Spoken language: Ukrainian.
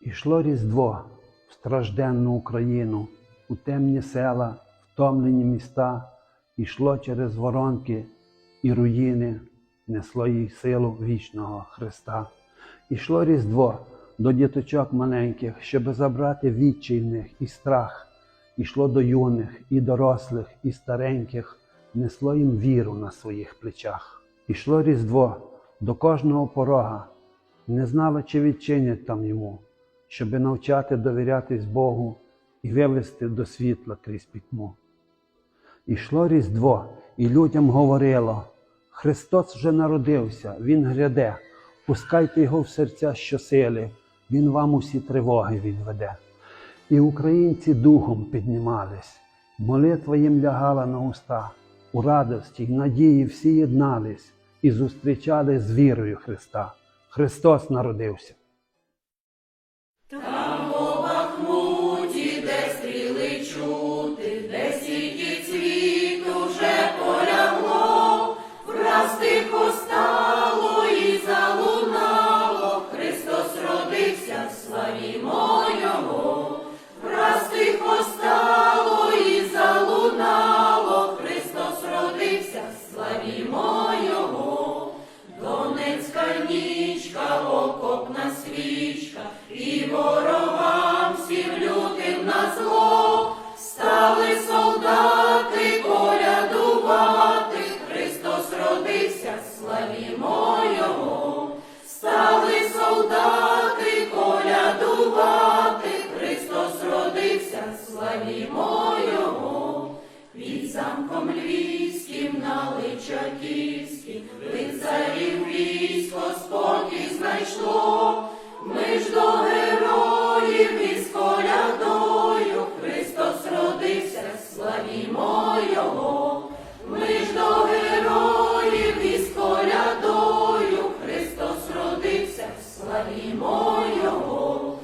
Ішло Різдво в стражденну Україну, у темні села, втомлені міста, ішло через воронки і руїни, несло їй силу вічного Христа. Ішло Різдво до діточок маленьких, щоби забрати відчай в них і страх. Ішло до юних, і дорослих, і стареньких, несло їм віру на своїх плечах. Ішло Різдво до кожного порога, не знало, чи відчинять там йому, щоби навчати довірятись Богу і вивести до світла крізь пітьму. Ішло Різдво, і людям говорило: Христос вже народився, Він гряде, пускайте Його в серця щосили, Він вам усі тривоги відведе. І українці духом піднімались, молитва їм лягала на уста, у радості й надії всі єднались і зустрічали з вірою Христа. Христос народився. Там у Бахмуті, де стріли чути, де сіті цвіт уже полягло, враз тихо стало і залунало, Христос родився, славімо Його, враз тихо стало і залунало, Христос родився, славімо Його. Донецька нічка, окопна свічка, славімо його, під замком львівським на Личаківській, лицарів військо спокій знайшло, ми ж до героїв із колядою, Христос родився, славі його, ми ж до героїв із колядою, Христос родився, славімо його.